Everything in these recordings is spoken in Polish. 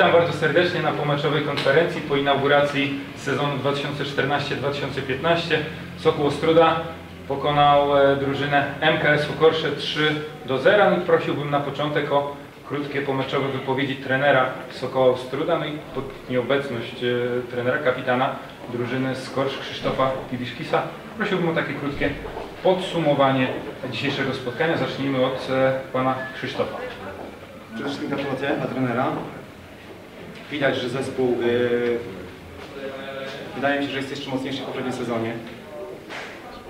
Witam bardzo serdecznie na pomeczowej konferencji po inauguracji sezonu 2014-2015. Sokół Ostruda pokonał e, drużynę MKS-u Korsze 3 do 0 i prosiłbym na początek o krótkie pomeczowe wypowiedzi trenera Sokoła Ostruda, no i pod nieobecność e, trenera kapitana drużyny z Korsz Krzysztofa Piwiszkisa prosiłbym o takie krótkie podsumowanie dzisiejszego spotkania. Zacznijmy od e, pana Krzysztofa. Przede wszystkim gratulacje dla trenera. Widać, że zespół yy, wydaje mi się, że jest jeszcze mocniejszy w poprzednim sezonie.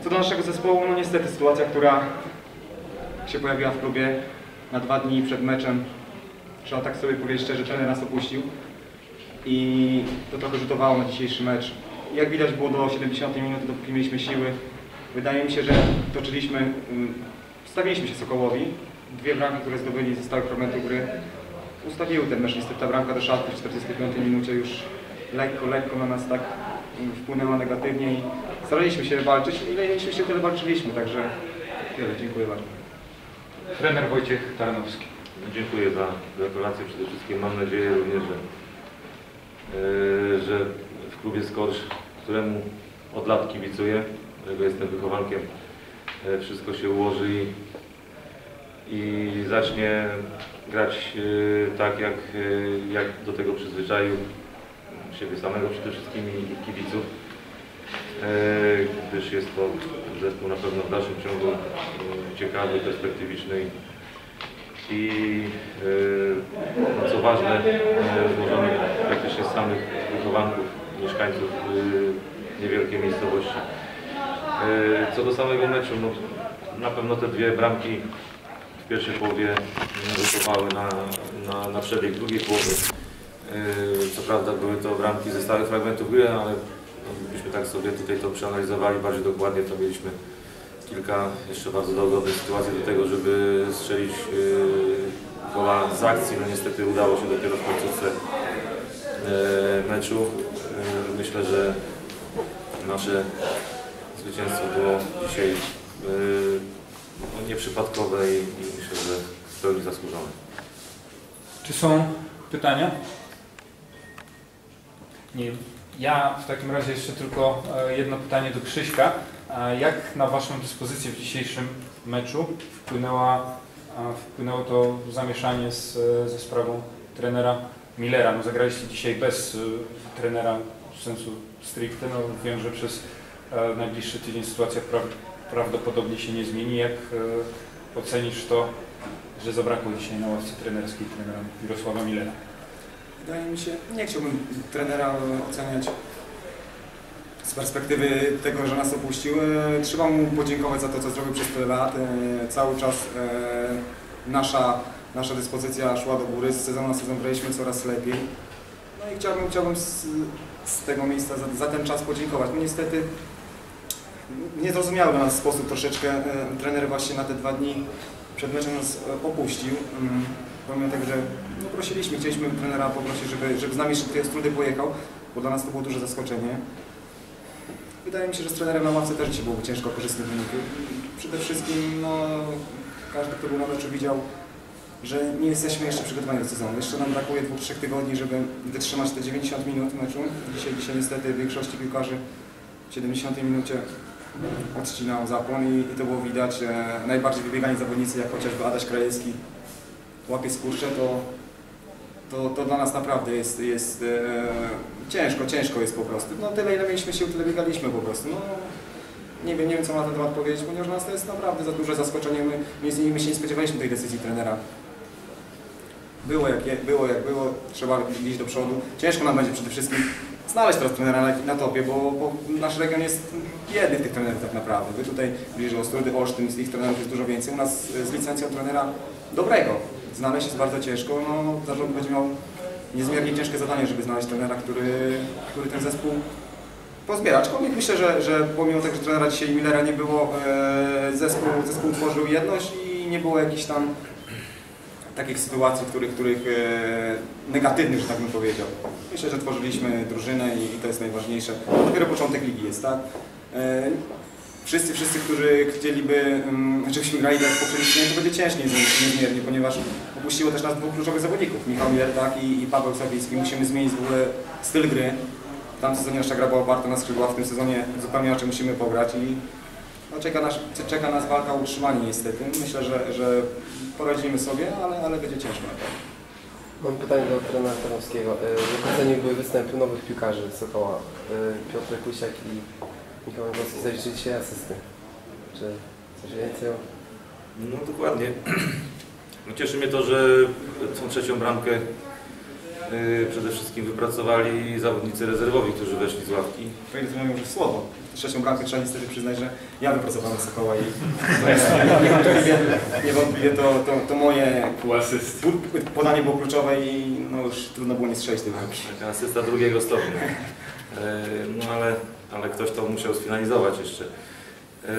Co do naszego zespołu, no niestety sytuacja, która się pojawiła w klubie na dwa dni przed meczem, trzeba tak sobie powiedzieć szczerze, trener nas opuścił i to trochę rzutowało na dzisiejszy mecz. Jak widać było do 70 minuty, dopóki mieliśmy siły, wydaje mi się, że toczyliśmy, ym, stawiliśmy się Sokołowi. Dwie bramki, które zdobyli ze stałych fragmentów gry, ustawiły ten mecz. Niestety ta bramka do szatki w 45 minucie już lekko, lekko na nas tak wpłynęła negatywnie i staraliśmy się walczyć. Ile mieliśmy się, tyle walczyliśmy, także tyle. Dziękuję bardzo. Trener Wojciech Tarnowski. Dziękuję za gratulacje przede wszystkim. Mam nadzieję również, że, e, że w klubie Skorsz, któremu od lat kibicuję, którego jestem wychowankiem, e, wszystko się ułoży i, i zacznie grać e, tak, jak, e, jak do tego przyzwyczaił siebie samego przede wszystkim i kibiców, e, gdyż jest to zespół na pewno w dalszym ciągu ciekawy, perspektywiczny i no co ważne, złożony praktycznie z samych wychowanków, mieszkańców niewielkiej miejscowości. Co do samego meczu, no, na pewno te dwie bramki pierwszej połowie rzutowały na, na, na przebieg drugiej połowy. E, Co prawda były to bramki ze stałych fragmentów gry, ale gdybyśmy tak sobie tutaj to przeanalizowali bardziej dokładnie, to mieliśmy kilka jeszcze bardzo dogodnych sytuacji do tego, żeby strzelić yy, gola z akcji. No niestety udało się dopiero w końcówce yy, meczu. Yy, myślę, że nasze zwycięstwo było dzisiaj yy, nieprzypadkowe i, i myślę, że w pełni zasłużone. Czy są pytania? Nie. Ja w takim razie jeszcze tylko e, jedno pytanie do Krzyśka. A Jak na Waszą dyspozycję w dzisiejszym meczu wpłynęła, a, wpłynęło to zamieszanie z, e, ze sprawą trenera Millera? No, zagraliście dzisiaj bez e, trenera w sensu stricte. No, wiem, że przez e, najbliższy tydzień sytuacja pra, prawdopodobnie się nie zmieni. Jak e, ocenisz to, że zabrakło dzisiaj na ławce trenerskiej trenera Mirosława Millera? Wydaje mi się, nie chciałbym trenera oceniać z perspektywy tego, że nas opuścił. E, Trzeba mu podziękować za to, co zrobił przez tyle lat. E, Cały czas nasza, nasza dyspozycja szła do góry, z sezonu na sezon graliśmy coraz lepiej. No i chciałbym, chciałbym z, z tego miejsca za, za ten czas podziękować. No niestety niezrozumiały nas sposób troszeczkę e, trener właśnie na te dwa dni przed meczem nas e, opuścił. Mm, Pomimo tego, że no, prosiliśmy, chcieliśmy trenera poprosić, żeby, żeby z nami jeszcze tej Ostrudy pojechał, bo dla nas to było duże zaskoczenie. Wydaje mi się, że z trenerem na ławce też dzisiaj byłoby ciężko korzystnych wyników. Przede wszystkim no, każdy, kto był na meczu widział, że nie jesteśmy jeszcze przygotowani do sezonu. Jeszcze nam brakuje dwóch, trzech tygodni, żeby wytrzymać te 90 minut meczu. Dzisiaj, dzisiaj niestety większości piłkarzy w 70 minucie odcinał zapłon i, i to było widać. E, najbardziej wybiegani zawodnicy, jak chociażby Adaś Krajewski, łapie skurcze, to, to, to dla nas naprawdę jest, jest e, ciężko, ciężko jest po prostu. No tyle ile mieliśmy sił, tyle biegaliśmy po prostu. No, nie wiem, nie wiem co na ten temat powiedzieć, ponieważ nas to jest naprawdę za duże zaskoczenie. My, my, my się nie spodziewaliśmy tej decyzji trenera. Było jak, było jak było, trzeba iść do przodu. Ciężko nam będzie przede wszystkim znaleźć teraz trenera na, na topie, bo, bo nasz region jest biedny w tych trenerów tak naprawdę. Wy tutaj bliżej Ostrudy, Olsztyn, z ich trenerów jest dużo więcej. U nas e, z licencją trenera dobrego znaleźć jest bardzo ciężko. No, zarząd będzie miał niezmiernie ciężkie zadanie, żeby znaleźć trenera, który, który ten zespół pozbiera. Aczkolwiek myślę, że, że pomimo tego, że trenera dzisiaj Millera nie było, e, zespół, zespół tworzył jedność i nie było jakichś tam takich sytuacji, których, których e, negatywnych, że tak bym powiedział. Myślę, że tworzyliśmy drużynę i, i to jest najważniejsze. To dopiero początek ligi jest, tak? E, wszyscy, wszyscy, którzy chcieliby, um, żebyśmy grali tak w to będzie ciężej niezmiernie, ponieważ opuściło też nas dwóch kluczowych zawodników, Michał Miertak i, i Paweł Sawicki. Musimy zmienić w ogóle styl gry. W tamtym sezonie nasza gra była oparta na skrzydłach, w tym sezonie zupełnie inaczej musimy pograć i no, czeka, nas, czeka nas walka o utrzymanie niestety. Myślę, że, że poradzimy sobie, ale, ale będzie ciężko na pewno. Mam pytanie do trenera Tarnowskiego. E, Jak oceniłby występy nowych piłkarzy z Sokoła? E, Piotr Kusiak i Michał Jankowski zaliczyli dzisiaj asysty. Czy coś więcej? No dokładnie. No, Cieszy mnie to, że tą trzecią bramkę przede wszystkim wypracowali zawodnicy rezerwowi, którzy weszli z ławki. To mówią już słowo. Trzecią bramkę trzeba niestety przyznać, że ja wypracowałem Sokoła i niewątpliwie, niewątpliwie to, to, to moje podanie było kluczowe i no już trudno było nie strzelić tej bramki. Taka asysta drugiego stopnia. Yy, No ale, ale ktoś to musiał sfinalizować jeszcze. Yy,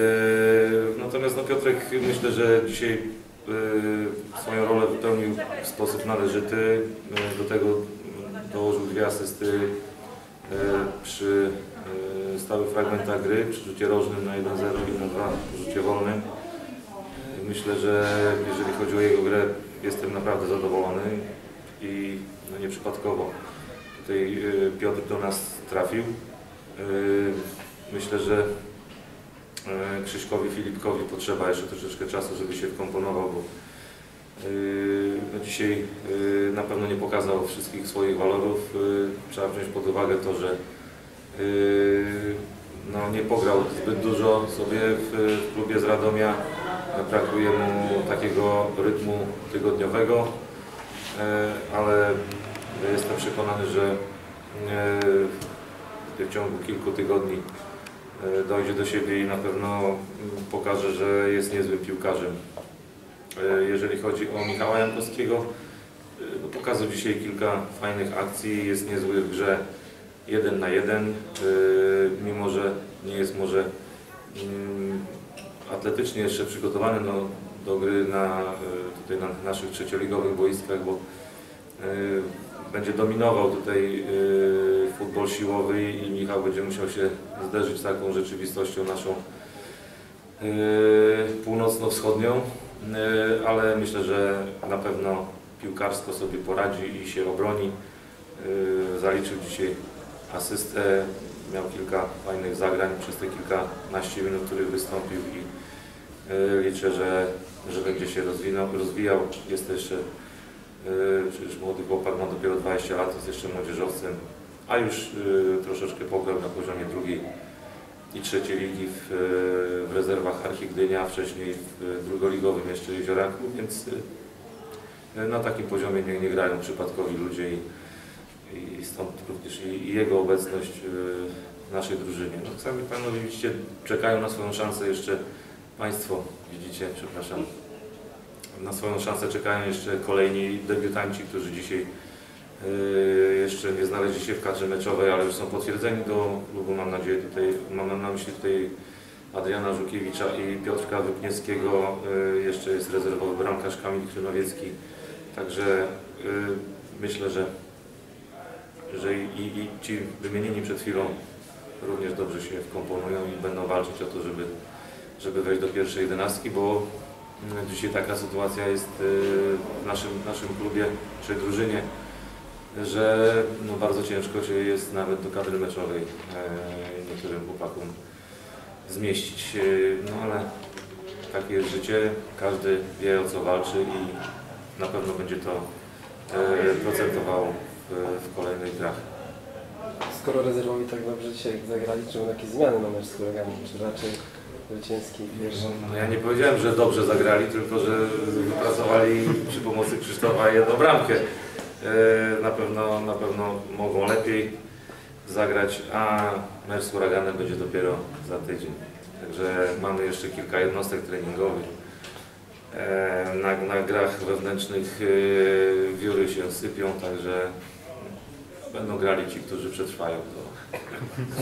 Natomiast no Piotrek myślę, że dzisiaj swoją rolę wypełnił w sposób należyty. Yy, Do tego dołożył dwie asysty yy, przy stałych fragmentach gry, przy rzucie rożnym na 1-0 i na 2 przy rzucie wolnym. Myślę, że jeżeli chodzi o jego grę, jestem naprawdę zadowolony i no nieprzypadkowo tutaj Piotr do nas trafił. Myślę, że Krzyśkowi Filipkowi potrzeba jeszcze troszeczkę czasu, żeby się wkomponował, bo yy, no dzisiaj yy, na pewno nie pokazał wszystkich swoich walorów. Trzeba wziąć pod uwagę to, że no, nie pograł zbyt dużo sobie w, w klubie z Radomia. Brakuje mu takiego rytmu tygodniowego, ale jestem przekonany, że w ciągu kilku tygodni dojdzie do siebie i na pewno pokaże, że jest niezłym piłkarzem. Yy, Jeżeli chodzi o Michała Jankowskiego, yy, no pokazał dzisiaj kilka fajnych akcji, jest niezły w grze jeden na jeden, mimo że nie jest może mm, atletycznie jeszcze przygotowany no, do gry na, tutaj na naszych trzecioligowych boiskach, bo będzie dominował tutaj yy, futbol siłowy i Michał będzie musiał się zderzyć z taką rzeczywistością naszą yy, północno-wschodnią, yy, ale myślę, że na pewno piłkarsko sobie poradzi i się obroni. Zaliczył dzisiaj asystę, miał kilka fajnych zagrań przez te kilkanaście minut, których wystąpił i liczę, że, że będzie się rozwijał. Jest jeszcze Przecież młody chłopak ma dopiero 20 lat, jest jeszcze młodzieżowcem, a już yy, troszeczkę pograł na poziomie drugiej i trzeciej ligi w, yy, w rezerwach Archi Gdynia, a wcześniej w drugoligowym jeszcze Jezioraku, więc na takim poziomie nie, nie grają przypadkowi ludzie i, i stąd również i, jego obecność w naszej drużynie. No, sami panowie widzicie, czekają na swoją szansę jeszcze Państwo, widzicie, przepraszam, na swoją szansę czekają jeszcze kolejni debiutanci, którzy dzisiaj yy, jeszcze nie znaleźli się w kadrze meczowej, ale już są potwierdzeni do klubu. Mam nadzieję tutaj, mam na myśli tutaj Adriana Żukiewicza i Piotrka Wypniewskiego. Yy, jeszcze jest rezerwowy bramkarz Kamil Krynowiecki. Także yy, myślę, że, że i, i ci wymienieni przed chwilą również dobrze się wkomponują i będą walczyć o to, żeby, żeby wejść do pierwszej jedenastki, bo Dzisiaj taka sytuacja jest y, w naszym, naszym klubie czy drużynie, że no bardzo ciężko się jest nawet do kadry meczowej e, niektórym chłopakom zmieścić. E, No ale takie jest życie, każdy wie o co walczy i na pewno będzie to e, procentowało w, w kolejnych grach. Skoro rezerwowi tak dobrze dzisiaj zagrali, czy będą jakieś zmiany na mecz z kolegami, czy raczej No ja nie powiedziałem, że dobrze zagrali, tylko że wypracowali przy pomocy Krzysztofa jedną bramkę. E, Na pewno, na pewno mogą lepiej zagrać, a mecz z huraganem będzie dopiero za tydzień. Także mamy jeszcze kilka jednostek treningowych. E, Na, na grach wewnętrznych e, wióry się sypią, także będą grali ci, którzy przetrwają to.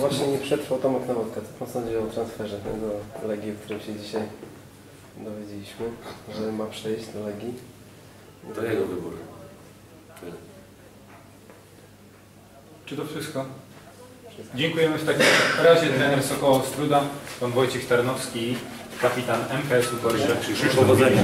Właśnie nie przetrwał Tomek Nowodka. Co pan sądzi o transferze do Legii, o którym się dzisiaj dowiedzieliśmy, że ma przejść do Legii? To jego wybór. Tyle. Czy to wszystko? Dziękujemy w takim razie trener Sokoła Ostruda, pan Wojciech Tarnowski, kapitan MKS-u Gorsze. Powodzenia.